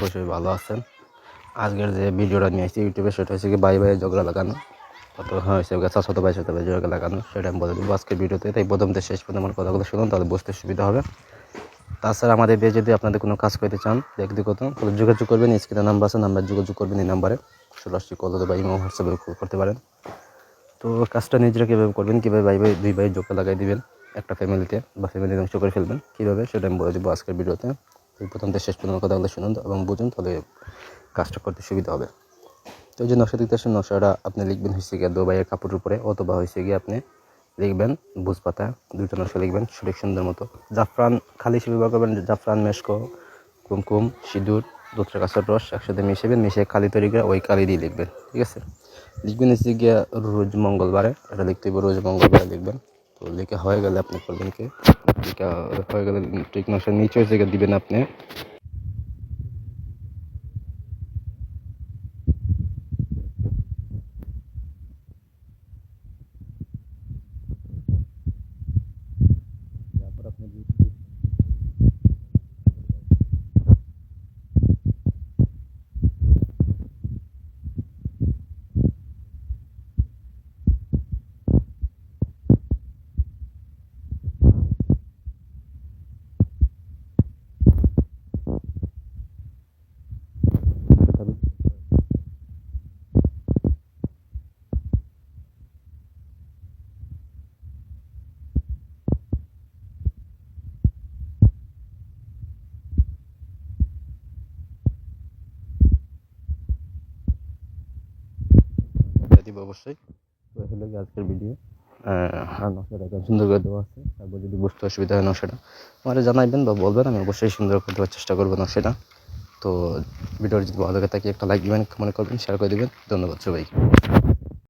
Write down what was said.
করি সবাই ভালো আছেন। আজকের যে ভিডিওটা নিয়ে আসছি ইউটিউবে, সেটা হচ্ছে কি বাই বাই ঝগড়া লাগানো। কত হয়েছে ছোট ভাই ছোট ভাই ঝগড়া লাগানো, সেটা আমি বলে দেবো আজকের ভিডিওতে। তাই প্রথম থেকে শেষ পর্যন্ত আমার কথাগুলো শুনুন, তাহলে বুঝতে সুবিধা হবে। তাছাড়া আমাদের দিয়ে যদি আপনাদের কোনো কাজ করতে চান ব্যক্তিগত তাহলে যোগাযোগ করবেন, স্ক্রিনে নাম্বার আছে নাম্বার যোগাযোগ করবেন, এই নাম্বারে সরাসরি কল বা ইমো, হোয়াটসঅ্যাপে কল করতে পারেন। তো কাজটা নিজেরা কীভাবে করবেন, কীভাবে ভাই ভাই, দুই ভাই যোগকে লাগাই দিবেন, একটা ফ্যামিলিতে বা ফ্যামিলি ধ্বংস করে ফেলবেন, কীভাবে, সেটা আমি বলে দেবো আজকের ভিডিওতে। তো প্রথম শেষ পর্যন্ত কথাগুলো শুনুন এবং বুঝুন, তাহলে কাজটা করতে সুবিধা হবে। তো এই যে নকশা দিতে আসেন, নকশাটা আপনি লিখবেন হয়েছে গিয়ে দো ভাইয়ের কাপড়ের উপরে অথবা হয়েছে গিয়ে আপনি লিখবেন বুঝ পাতা দুটো নকশা লিখবেন সঠিক সুন্দর মতো। জাফরান খালি হিসেবে ব্যবহার করবেন, জাফরান, মেশকো, কুমকুম, সিঁদুর, দুধের কাঁচার রস একসাথে মিশাবেন মিশিয়ে কালি তৈরি করে ওই কালি দিয়ে লিখবেন, ঠিক আছে? লিখবেন হচ্ছে গিয়ে রোজ মঙ্গলবারে, এটা লিখতে হবে রোজ মঙ্গলবারে লিখবেন। তো লেখা হয়ে গেলে আপনি করবেন কি লেখা হয়ে গেলে ঠিক নকশার নিচে হচ্ছে গিয়ে দিবেন আপনি তারপর আপনি দিব অবশ্যই। তো হলো আজকের ভিডিও আর নকশাটা একদম সুন্দর করে দেওয়া আছে। তারপর যদি বুঝতে অসুবিধা হয় নকশাটা আমার জানাইবেন বা বলবেন আমি অবশ্যই সুন্দর করে দেওয়ার চেষ্টা করব নকশাটা। তো ভিডিওটি যদি ভালো লাগে তাকে একটা লাইক দিবেন কমেন্ট করবেন শেয়ার করে দেবেন। ধন্যবাদ সবাইকে।